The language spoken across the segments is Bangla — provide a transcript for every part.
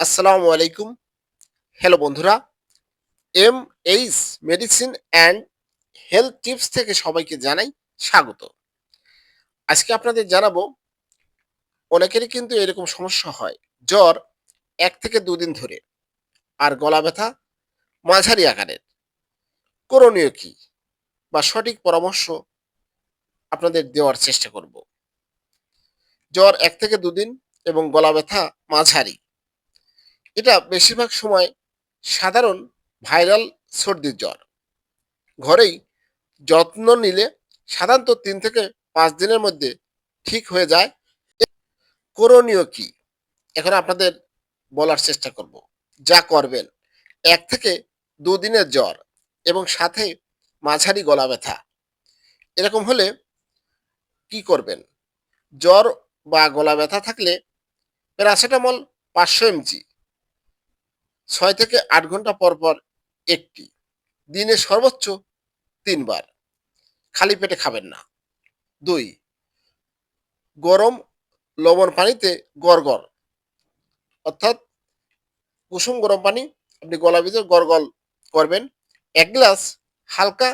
আসসালামু আলাইকুম। হ্যালো বন্ধুরা M H medicine and health tips থেকে সবাইকে জানাই স্বাগত। আজকে আপনাদের জানাব, অনেকেরই কিন্তু এরকম সমস্যা হয়, জ্বর এক থেকে দুদিন ধরে, আর গলা ব্যথা, মাঝারি আকারের। করণীয় কি? বা সঠিক পরামর্শ আপনাদের দেওয়ার চেষ্টা করব। জ্বর এক থেকে দুদিন এবং গলা ব্যথা মাঝারি এটা বেশিরভাগ সময় সাধারণ ভাইরাল সর্দির জ্বর। ঘরেই যত্ন নিলে সাধারণত তিন থেকে পাঁচ দিনের মধ্যে ঠিক হয়ে যায়। করণীয় কি? এখন আপনাদের বলার চেষ্টা করব। যা করবেন, এক থেকে দুদিনের জ্বর এবং সাথে মাঝারি গলা ব্যথা। এরকম হলে কি করবেন? জ্বর বা গলা ব্যথা থাকলে প্যারাসিটামল পাঁচশো এমজি ছয় থেকে আট ঘণ্টা পর পর একটি। দিনে সর্বোচ্চ তিনবার। খালি পেটে খাবেন না। দুই, গরম লবণ পানিতে গড়গড় অর্থাৎ কুসুম গরম পানি আপনি গলা ভিতরে গড়গল করবেন। এক গ্লাস হালকা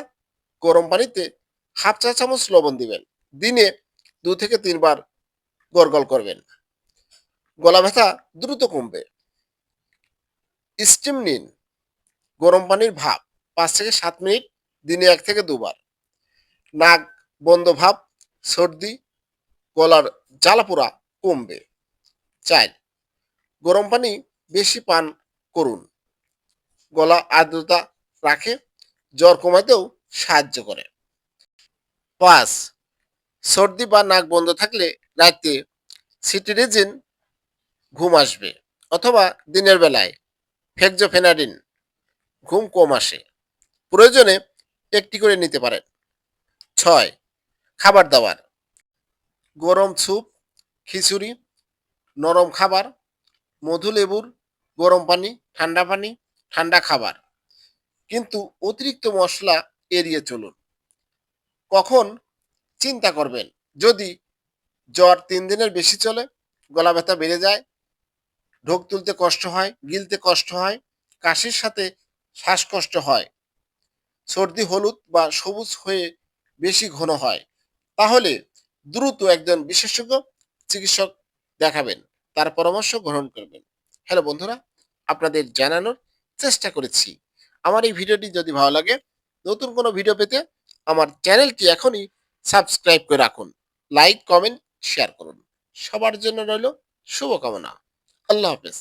গরম পানিতে হাফ চা চামচ লবণ দিবেন। দিনে দু থেকে তিনবার গড়গল করবেন। গলা ব্যথা দ্রুত কমবে। স্টিম নিন। গরম পানির ভাপ পাঁচ থেকে সাত মিনিট, দিনে এক থেকে দুবার। নাক বন্ধ ভাব, সর্দি, গলার জ্বালাপোড়া কমবে। চার, গরম পানি বেশি পান করুন। গলা আর্দ্রতা রাখে, জ্বর কমাতেও সাহায্য করে। পাঁচ, সর্দি বা নাক বন্ধ থাকলে রাতে সিটিরিজিন ঘুম আসবে অথবা দিনের বেলায় ফেকজোফেনাডিন ঘুম কম আসে। প্রয়োজনে একটি করে নিতে পারেন। ছয়, খাবার দাবার। গরম স্যুপ, খিচুড়ি, নরম খাবার, মধু লেবুর গরম পানি, ঠান্ডা পানি, ঠান্ডা খাবার। কিন্তু অতিরিক্ত মশলা এড়িয়ে চলুন। কখন? চিন্তা করবেন। যদি জ্বর তিন দিনের বেশি চলে গলা ব্যথা বেড়ে যায় ঢোক তুলতে কষ্ট হয়, গিলতে কষ্ট হয়, কাশির সাথে শ্বাসকষ্ট হয়। সর্দি, হলুদ বা সবুজ হয়ে বেশি ঘন হয়। তাহলে দ্রুত একজন বিশেষজ্ঞ চিকিৎসক দেখাবেন, তার পরামর্শ গ্রহণ করবেন। হ্যালো বন্ধুরা, আপনাদের জানানোর চেষ্টা করেছি। আমার এই ভিডিওটি যদি ভালো লাগে, নতুন কোনো ভিডিও পেতে আমার চ্যানেলটি এখনই সাবস্ক্রাইব করে রাখুন। লাইক, কমেন্ট, শেয়ার করুন। সবার জন্য রইল শুভকামনা। আল্লাহ হাফেজ